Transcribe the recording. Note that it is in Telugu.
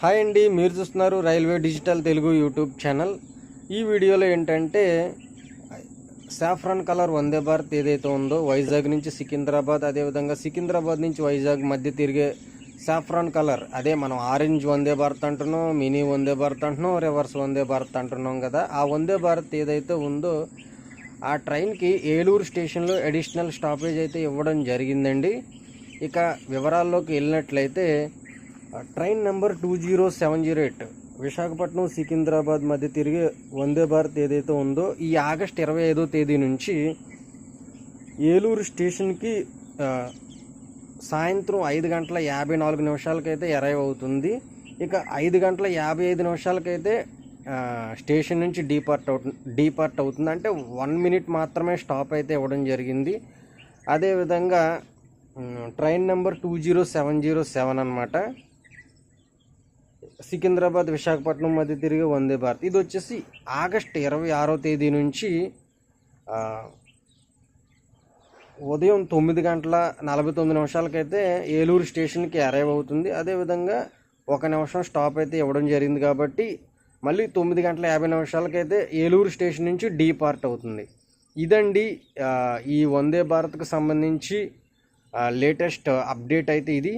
హాయ్ అండి మీరు చూస్తున్నారు railway digital Telugu YouTube channel. ఈ వీడియోలో ఏంటంటే సాఫ్రాన్ కలర్ వందే భారత్ ఏదైతే ఉందో వైజాగ్ నుంచి సికింద్రాబాద్ అదేవిధంగా సికింద్రాబాద్ నుంచి వైజాగ్ మధ్య తిరిగే సాఫ్రాన్ కలర్ అదే మనం ఆరెంజ్ వందే భారత్ అంటున్నాం మినీ వందే భారత్ అంటున్నాం రివర్స్ వందే భారత్ అంటున్నాం కదా. ఆ వందే భారత్ ఏదైతే ఉందో ఆ ట్రైన్కి ఏలూరు స్టేషన్లో అడిషనల్ స్టాపేజ్ అయితే ఇవ్వడం జరిగిందండి. ఇక వివరాల్లోకి వెళ్ళినట్లయితే train number two zero seven zero eight. Visakhapatnam Secunderabad మధ్య తిరిగే వందే భారత్ ఏదైతే ఉందో ఈ ఆగస్ట్ ఇరవై ఐదో తేదీ నుంచి ఏలూరు స్టేషన్కి సాయంత్రం ఐదు గంటల యాభై నాలుగు నిమిషాలకైతే అరైవ్ అవుతుంది. ఇక ఐదు గంటల యాభై ఐదు నిమిషాలకైతే స్టేషన్ నుంచి డీపార్ట్ అవుతుంది డీపార్ట్ అవుతుంది. అంటే వన్ మినిట్ మాత్రమే స్టాప్ అయితే ఇవ్వడం జరిగింది. అదేవిధంగా train number two zero seven zero seven అనమాట సికింద్రాబాద్ విశాఖపట్నం మధ్య తిరిగే వందే భారత్. ఇది వచ్చేసి ఆగస్ట్ ఇరవై ఆరో తేదీ నుంచి ఉదయం తొమ్మిది గంటల నలభై తొమ్మిది నిమిషాలకైతే ఏలూరు స్టేషన్కి అరైవ్ అవుతుంది. అదేవిధంగా ఒక నిమిషం స్టాప్ అయితే ఇవ్వడం జరిగింది కాబట్టి మళ్ళీ తొమ్మిది గంటల యాభై నిమిషాలకైతే ఏలూరు స్టేషన్ నుంచి డీపార్ట్ అవుతుంది. ఇదండి ఈ వందే భారత్కు సంబంధించి లేటెస్ట్ అప్డేట్ అయితే ఇది.